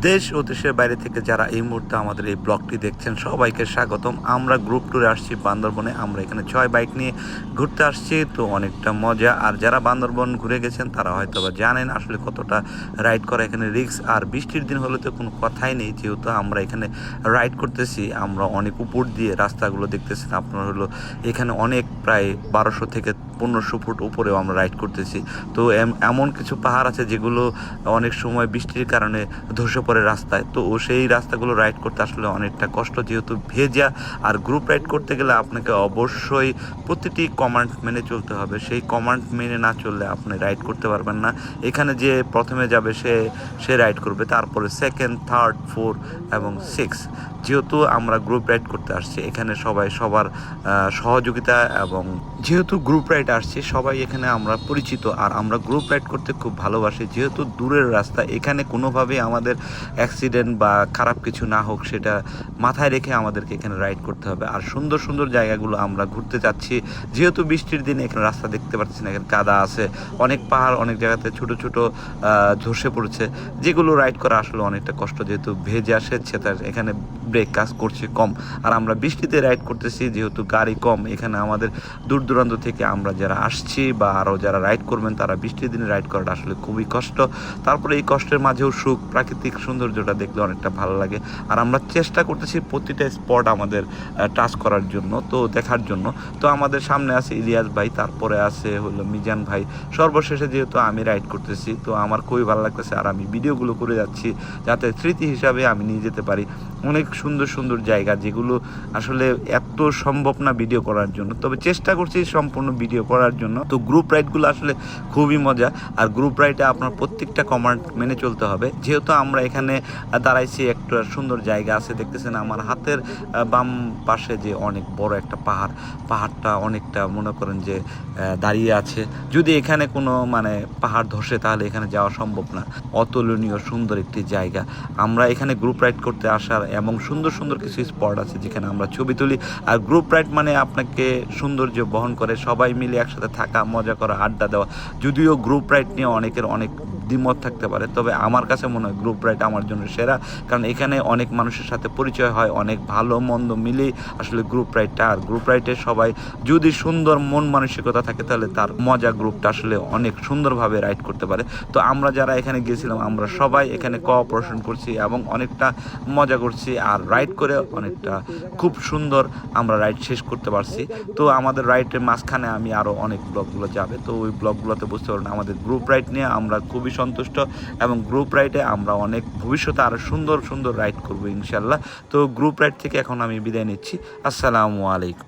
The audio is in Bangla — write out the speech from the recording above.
দেশ ও দেশের বাইরে থেকে যারা এই মুহূর্তে আমাদের এই ব্লগটি দেখছেন, সবাইকে স্বাগতম। আমরা গ্রুপ ট্যুরে আসছি বান্দরবনে। আমরা এখানে ছয় বাইক নিয়ে ঘুরতে আসছি, তো অনেকটা মজা। আর যারা বান্দরবন ঘুরে গেছেন, তারা হয়তো বা জানেন আসলে কতটা রাইড করা এখানে রিক্স আর বৃষ্টির দিন হলে তো কোনো কথাই নেই, যেহেতু আমরা এখানে রাইড করতেছি। আমরা অনেক উপর দিয়ে রাস্তাগুলো দেখতেছেন। আপনার হলো এখানে অনেক প্রায় বারোশো থেকে পনেরোশো ফুট উপরেও আমরা রাইড করতেছি। তো এম- এমন কিছু পাহাড় আছে যেগুলো অনেক সময় বৃষ্টির কারণে ধসে পড়ে রাস্তায়। তো ও সেই রাস্তাগুলো রাইড করতে আসলে অনেকটা কষ্ট। যেহেতু ভেজা আর গ্রুপ রাইড করতে গেলে আপনাকে অবশ্যই প্রতিটি কমান্ড মেনে চলতে হবে। সেই কমান্ড মেনে না চললে আপনি রাইড করতে পারবেন না। এখানে যে প্রথমে যাবে সে সে রাইড করবে। তারপরে সেকেন্ড থার্ড ফোর এবং সিক্স যেহেতু আমরা গ্রুপ রাইড করতে আসছি, এখানে সবাই সবার সহযোগিতা এবং যেহেতু গ্রুপ রাইড আসছে, সবাই এখানে আমরা পরিচিত। আর আমরা গ্রুপ রাইড করতে খুব ভালোবাসি। যেহেতু দূরের রাস্তা, এখানে কোনোভাবেই আমাদের অ্যাক্সিডেন্ট বা খারাপ কিছু না হোক, সেটা মাথায় রেখে আমাদেরকে এখানে রাইড করতে হবে। আর সুন্দর সুন্দর জায়গাগুলো আমরা ঘুরতে যাচ্ছি। যেহেতু বৃষ্টির দিনে এখানে রাস্তা দেখতে পাচ্ছি না, এখানে কাদা আছে, অনেক পাহাড়, অনেক জায়গাতে ছোট ছোট ধসে পড়ছে। যেগুলো রাইড করা আসলে অনেকটা কষ্ট, যেহেতু ভেজে আসছে তার এখানে ব্রেক কাজ করছে কম। আর আমরা বৃষ্টিতে রাইড করতেছি, যেহেতু গাড়ি কম, এখানে আমাদের দূর দূরান্ত থেকে আমরা যারা আসছি বা আরও যারা রাইড করবেন, তারা বৃষ্টির দিনে রাইড করাটা আসলে খুবই কষ্ট। তারপরে এই কষ্টের মাঝেও সুখ, প্রাকৃতিক সৌন্দর্যটা দেখলে অনেকটা ভালো লাগে। আর আমরা চেষ্টা করতেছি প্রতিটা স্পট আমাদের টাচ করার জন্য, তো দেখার জন্য। তো আমাদের সামনে আছে ইলিয়াস ভাই, তারপরে আছে হলো মিজান ভাই। সর্বশেষে যেহেতু আমি রাইড করতেছি, তো আমার খুবই ভালো লাগতেছে। আর আমি ভিডিওগুলো করে যাচ্ছি যাতে স্মৃতি হিসাবে আমি নিয়ে যেতে পারি। অনেক সুন্দর সুন্দর জায়গা যেগুলো আসলে এত সম্ভব না ভিডিও করার জন্য। তবে চেষ্টা করছি সম্পূর্ণ ভিডিও করার জন্য। তো গ্রুপ রাইডগুলো আসলে খুবই মজা। আর গ্রুপ রাইডে আপনার প্রত্যেকটা কমান্ড মেনে চলতে হবে। যেহেতু আমরা এখানে আহ, দাঁড়াইছি একটা সুন্দর জায়গা আছে দেখতেছেন আমার হাতের বাম পাশে যে অনেক বড় একটা পাহাড় পাহাড়টা অনেকটা মনে করেন যে দাঁড়িয়ে আছে। যদি এখানে কোনো মানে পাহাড় ধসে তাহলে এখানে যাওয়া সম্ভব না। অতুলনীয় সুন্দর একটি জায়গা। আমরা এখানে গ্রুপ রাইড করতে আসার এবং সুন্দর সুন্দর কিছু স্পট আছে যেখানে আমরা ছবি তুলি। আর গ্রুপ রাইড মানে আপনাকে সৌন্দর্য বহন করে সবাই মিলে একসাথে থাকা মজা করা আড্ডা দেওয়া। যদিও গ্রুপ রাইড নিয়ে অনেকের অনেক দ্বিমত থাকতে পারে। তবে আমার কাছে মনে হয় গ্রুপ রাইড আমার জন্য সেরা। কারণ এখানে অনেক মানুষের সাথে পরিচয় হয়, অনেক ভালো মন্দ মিলেই আসলে গ্রুপ রাইডটা আর গ্রুপ রাইডে সবাই যদি সুন্দর মন মানসিকতা থাকে, তাহলে তার মজা গ্রুপটা আসলে অনেক সুন্দরভাবে রাইড করতে পারে। তো আমরা যারা এখানে গেছিলাম আমরা সবাই এখানে কোঅপারেশন করছি এবং অনেকটা মজা করছি। আর রাইড করে অনেকটা খুব সুন্দর আমরা রাইড শেষ করতে পারছি। তো আমাদের রাইডের মাঝখানে আমি আরও অনেক ব্লগগুলো যাবে। তো ওই ব্লগগুলোতে বুঝতে পারবেন, আমাদের গ্রুপ রাইড নিয়ে আমরা খুবই সন্তুষ্ট এবং গ্রুপ রাইডে আমরা অনেক ভবিষ্যতে আরও সুন্দর সুন্দর রাইড করব ইনশাল্লাহ তো গ্রুপ রাইড থেকে এখন আমি বিদায় নিচ্ছি। আসসালামু আলাইকুম।